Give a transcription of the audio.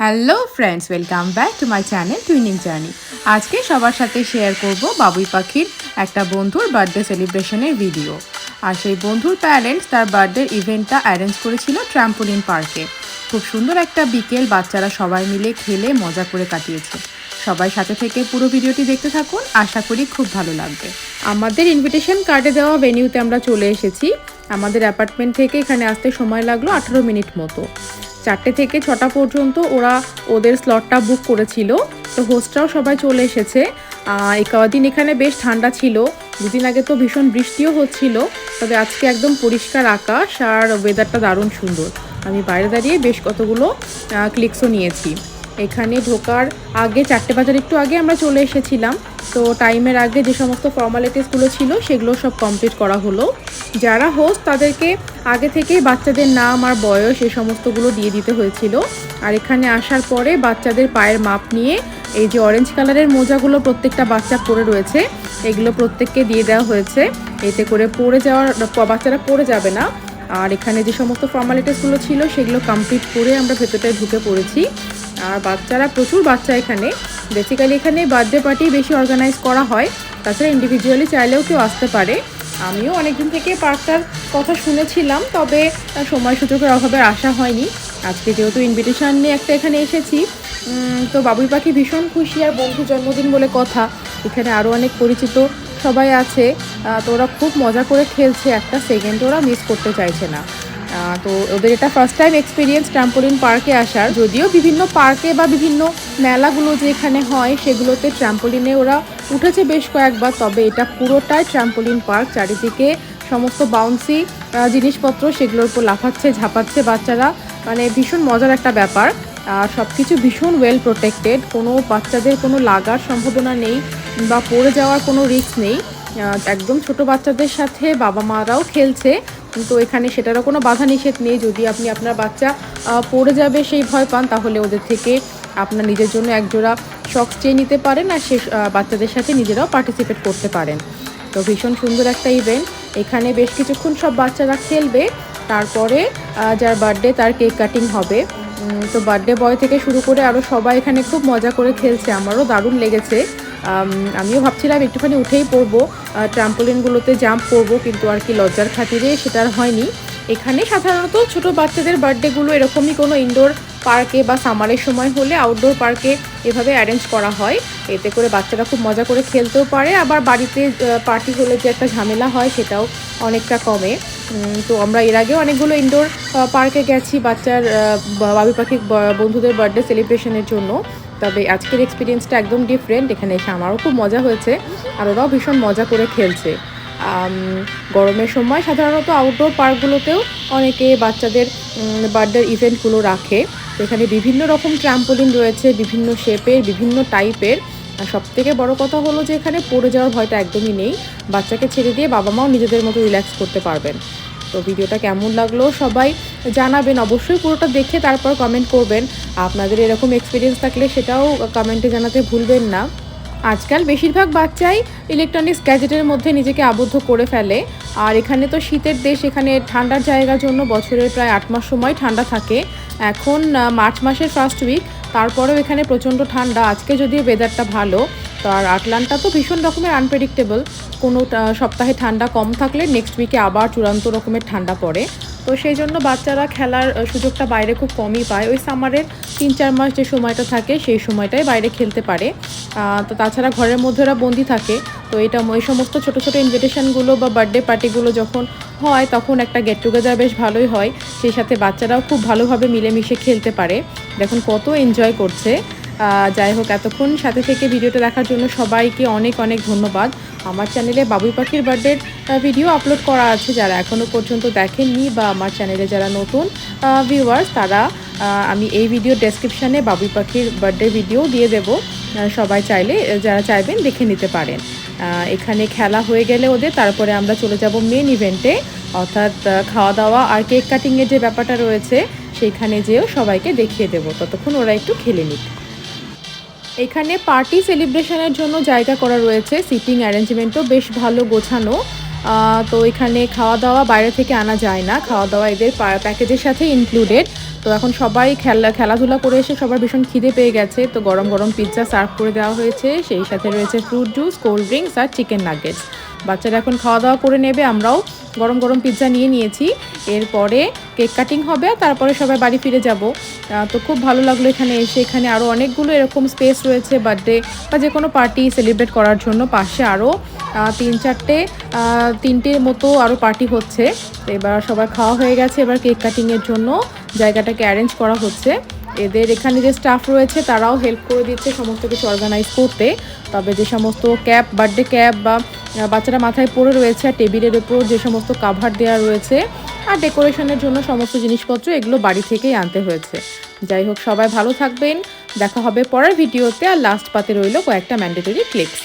Hello friends welcome back to my channel twinning journey আজকে সবার সাথে শেয়ার করব বাবুই পাখির একটা বন্ধুর বার্থডে সেলিব্রেশনের ভিডিও আর সেই বন্ধুর প্যারেন্টস তার বার্থডে ইভেন্টটা অ্যারেঞ্জ করেছিল ট্র্যাম্পোলিন পার্কে খুব সুন্দর একটা বিকেল, বাচ্চারা সবাই মিলে খেলে, মজা করে কাটিয়েছে। সবাই সাথে থেকে পুরো ভিডিওটি দেখতে থাকুন, আশা করি খুব ভালো লাগবে। আমাদের ইনভিটেশন কার্ডে দেওয়া ভেনিউতে আমরা চলে এসেছি। আমাদের অ্যাপার্টমেন্ট থেকে এখানে আসতে সময় লাগল আঠারো মিনিট মতো। চারটে থেকে ছটা পর্যন্ত ওরা ওদের স্লটটা বুক করেছিল। তো হোস্টরাও সবাই চলে এসেছে। এই কদিন এখানে বেশ ঠান্ডা ছিল। দুদিন আগে তো ভীষণ বৃষ্টিও হচ্ছিল। তবে আজকে একদম পরিষ্কার আকাশ আর ওয়েদারটা দারুণ সুন্দর। আমি বাইরে দাঁড়িয়ে বেশ কতগুলো ক্লিকসও নিয়েছি। এখানে ঢোকার আগে চারটে বাজার একটু আগে আমরা চলে এসেছিলাম। তো টাইমের আগে যে সমস্ত ফর্মালিটিসগুলো ছিল, সেগুলো সব কমপ্লিট করা হলো। যারা হোস্ট তাদেরকে আগে থেকেই বাচ্চাদের নাম আর বয়স এই সমস্তগুলো দিয়ে দিতে হয়েছিল। আর এখানে আসার পরে বাচ্চাদের পায়ের মাপ নিয়ে এই যে অরেঞ্জ কালারের মোজাগুলো প্রত্যেকটা বাচ্চা পরে রয়েছে, এগুলো প্রত্যেককে দিয়ে দেওয়া হয়েছে। এতে করে পড়ে যাওয়ার, বাচ্চারা পড়ে যাবে না। আর এখানে যে সমস্ত ফর্মালিটিসগুলো ছিল, সেগুলো কমপ্লিট করে আমরা ভেতরটায় ঢুকে পড়েছি। আর বাচ্চারা, প্রচুর বাচ্চা এখানে। বেসিক্যালি এখানে বার্থডে পার্টি বেশি অর্গানাইজ করা হয়। তাছাড়া ইন্ডিভিজুয়ালি চাইলেও কেউ আসতে পারে। আমিও অনেকদিন থেকে পার্কটার কথা শুনেছিলাম, তবে সময় সুযোগের অভাবে আসা হয়নি। আজকে যেহেতু ইনভিটেশন নিয়ে একটা এখানে এসেছি তো বাবুই পাখি ভীষণ খুশি আর বন্ধু জন্মদিন বলে কথা। এখানে আরও অনেক পরিচিত সবাই আছে। তো ওরা খুব মজা করে খেলছে, একটা সেকেন্ড ওরা মিস করতে চাইছে না। তো ওদের এটা ফার্স্ট টাইম এক্সপিরিয়েন্স ট্রাম্পোলিন পার্কে আসার। যদিও বিভিন্ন পার্কে বা বিভিন্ন মেলাগুলো যেখানে হয়, সেগুলোতে ট্রাম্পোলিনে ওরা উঠেছে বেশ কয়েকবার, তবে এটা পুরোটাই ট্রাম্পোলিন পার্ক চারিদিকে সমস্ত বাউন্সি জিনিসপত্র সেগুলোর উপর লাফাচ্ছে, ঝাঁপাচ্ছে বাচ্চারা। মানে ভীষণ মজার একটা ব্যাপার। আর সব কিছু ভীষণ ওয়েল প্রোটেক্টেড কোনো বাচ্চাদের কোনো লাগার সম্ভাবনা নেই বা পড়ে যাওয়ার কোনো রিস্ক নেই। একদম ছোট বাচ্চাদের সাথে বাবা মারাও খেলছে। কিন্তু এখানে সেটারও কোনো বাধা নিষেধ নেই। যদি আপনি আপনার বাচ্চা পড়ে যাবে সেই ভয় পান, তাহলে ওদের থেকে আপনার নিজের জন্য একজোড়া শখ চেয়ে নিতে পারেন আর সে বাচ্চাদের সাথে নিজেরাও পার্টিসিপেট করতে পারেন। তো ভীষণ সুন্দর একটা ইভেন্ট এখানে বেশ কিছুক্ষণ সব বাচ্চারা খেলবে। তারপরে যার বার্থডে তার কেক কাটিং হবে। তো বার্থডে বয় থেকে শুরু করে আরও সবাই এখানে খুব মজা করে খেলছে। আমারও দারুণ লেগেছে। আমিও ভাবছিলাম একটুখানি উঠেই পড়ব। ট্রাম্পোলিনগুলোতে জাম্প করব কিন্তু আর কি লজ্জার খাতিরে সেটা আর হয়নি। এখানে সাধারণত ছোট বাচ্চাদের বার্থডেগুলো এরকমই কোনো ইনডোর পার্কে বা সামারের সময় হলে আউটডোর পার্কে এভাবে অ্যারেঞ্জ করা হয়। এতে করে বাচ্চারা খুব মজা করে খেলতেও পারে। আবার বাড়িতে পার্টি হলে যে একটা ঝামেলা হয় সেটাও অনেকটা কমে। তো আমরা এর আগেও অনেকগুলো ইনডোর পার্কে গেছি বাচ্চার আহ, বা- বাবুই পাখি বন্ধুদের বার্থডে সেলিব্রেশনের জন্য। তবে আজকের এক্সপিরিয়েন্সটা একদম ডিফারেন্ট এখানে এসে আমারও খুব মজা হয়েছে। আর ওরাও ভীষণ মজা করে খেলছে। গরমের সময় সাধারণত আউটডোর পার্কগুলোতেও অনেকে বাচ্চাদের বার্থডের ইভেন্টগুলো রাখে। এখানে বিভিন্ন রকম ট্রাম্পোলিন রয়েছে, বিভিন্ন শেপের বিভিন্ন টাইপের আর সব থেকে বড় কথা হলো যে এখানে পড়ে যাওয়ার ভয়টা একদমই নেই। বাচ্চাকে ছেড়ে দিয়ে বাবা মাও নিজেদের মতো রিল্যাক্স করতে পারবেন। তো ভিডিওটা কেমন লাগল সবাই জানাবেন। অবশ্যই পুরোটা দেখে তারপর কমেন্ট করবেন। আপনাদের এরকম এক্সপিরিয়েন্স থাকলে সেটাও কমেন্টে জানাতে ভুলবেন না। আজকাল বেশিরভাগ বাচ্চাই ইলেকট্রনিক্স গ্যাজেটের মধ্যে নিজেকে আবদ্ধ করে ফেলে। আর এখানে তো শীতের দেশ, এখানে ঠান্ডার জায়গার জন্য বছরের প্রায় আট মাস সময় ঠান্ডা থাকে। এখন মার্চ মাসের ফার্স্ট উইক তারপরেও এখানে প্রচণ্ড ঠান্ডা। আজকে যদিও ওয়েদারটা ভালো তো আর আটলান্টা তো ভীষণ রকমের আনপ্রেডিক্টেবল কোনো সপ্তাহে ঠান্ডা কম থাকলে নেক্সট উইকে আবার চূড়ান্ত রকমের ঠান্ডা পড়ে। তো সেই জন্য বাচ্চারা খেলার সুযোগটা বাইরে খুব কমই পায়। ওই সামারের তিন, চার মাস যে সময়টা থাকে, সেই সময়টাই বাইরে খেলতে পারে। তো তাছাড়া ঘরের মধ্যে ওরা বন্দি থাকে। তো এটা ওই সমস্ত ছোটো ছোটো ইনভিটেশনগুলো বা বার্থডে পার্টিগুলো যখন হয়, তখন একটা গেট টুগেদার বেশ ভালোই হয়। সেই সাথে বাচ্চারাও খুব ভালোভাবে মিলেমিশে খেলতে পারে। দেখুন কত এনজয় করছে। যাই হোক, এতক্ষণ সাথে থেকে ভিডিওটা দেখার জন্য সবাইকে অনেক অনেক ধন্যবাদ। আমার চ্যানেলে বাবুই পাখির বার্থডের ভিডিও আপলোড করা আছে। যারা এখনও পর্যন্ত দেখেননি বা আমার চ্যানেলে যারা নতুন ভিউয়ার্স তারা আমি এই ভিডিও ডেসক্রিপশানে বাবুই পাখির বার্থডে ভিডিও দিয়ে দেবো। সবাই চাইলে যারা চাইবেন দেখে নিতে পারেন। এখানে খেলা হয়ে গেলে ওদের, তারপরে আমরা চলে যাব মেন ইভেন্টে অর্থাৎ খাওয়া দাওয়া আর কেক কাটিংয়ের যে ব্যাপারটা রয়েছে, সেইখানে যেও সবাইকে দেখিয়ে দেবো। ততক্ষণ ওরা একটু খেলে নিক। এখানে পার্টি সেলিব্রেশনের জন্য জায়গা করা রয়েছে সিটিং অ্যারেঞ্জমেন্টও বেশ ভালো গোছানো। তো এখানে খাওয়া দাওয়া বাইরে থেকে আনা যায় না। খাওয়া দাওয়া এদের প্যাকেজের সাথে ইনক্লুডেড তো এখন সবাই খেলা খেলাধুলা করে এসে সবার ভীষণ খিদে পেয়ে গেছে। তো গরম গরম পিৎজা সার্ভ করে দেওয়া হয়েছে। সেই সাথে রয়েছে ফ্রুট জুস কোল্ড ড্রিঙ্কস আর চিকেন নাগেটস বাচ্চারা এখন খাওয়া দাওয়া করে নেবে, আমরাও গরম গরম পিৎজা নিয়ে নিয়েছি। এরপরে কেক কাটিং হবে, তারপরে সবাই বাড়ি ফিরে যাব। তো খুব ভালো লাগল এখানে এসে। এখানে আরও অনেকগুলো এরকম স্পেস রয়েছে বার্থডে বা যে কোনো পার্টি সেলিব্রেট করার জন্য। পাশে আরও তিন চারটে তিনটের মতো আরও পার্টি হচ্ছে। এবার সবার খাওয়া হয়ে গেছে, এবার কেক কাটিংয়ের জন্য জায়গাটাকে অ্যারেঞ্জ করা হচ্ছে। এদের এখানে যে স্টাফ রয়েছে, তারাও হেল্প করে দিচ্ছে সমস্ত কিছু অর্গানাইজ করতে। তবে যে সমস্ত ক্যাপ বার্থডে ক্যাপ বা বাচ্চারা মাথায় পড়ে রয়েছে আর টেবিলের উপর যে সমস্ত কাভার দেওয়া রয়েছে আর ডেকোরেশনের জন্য সমস্ত জিনিসপত্র এগুলো বাড়ি থেকেই আনতে হয়েছে। যাই হোক, সবাই ভালো থাকবেন। দেখা হবে পরের ভিডিওতে আর লাস্ট পাতে রইল কয়েকটা ম্যান্ডেটরি ক্লিপস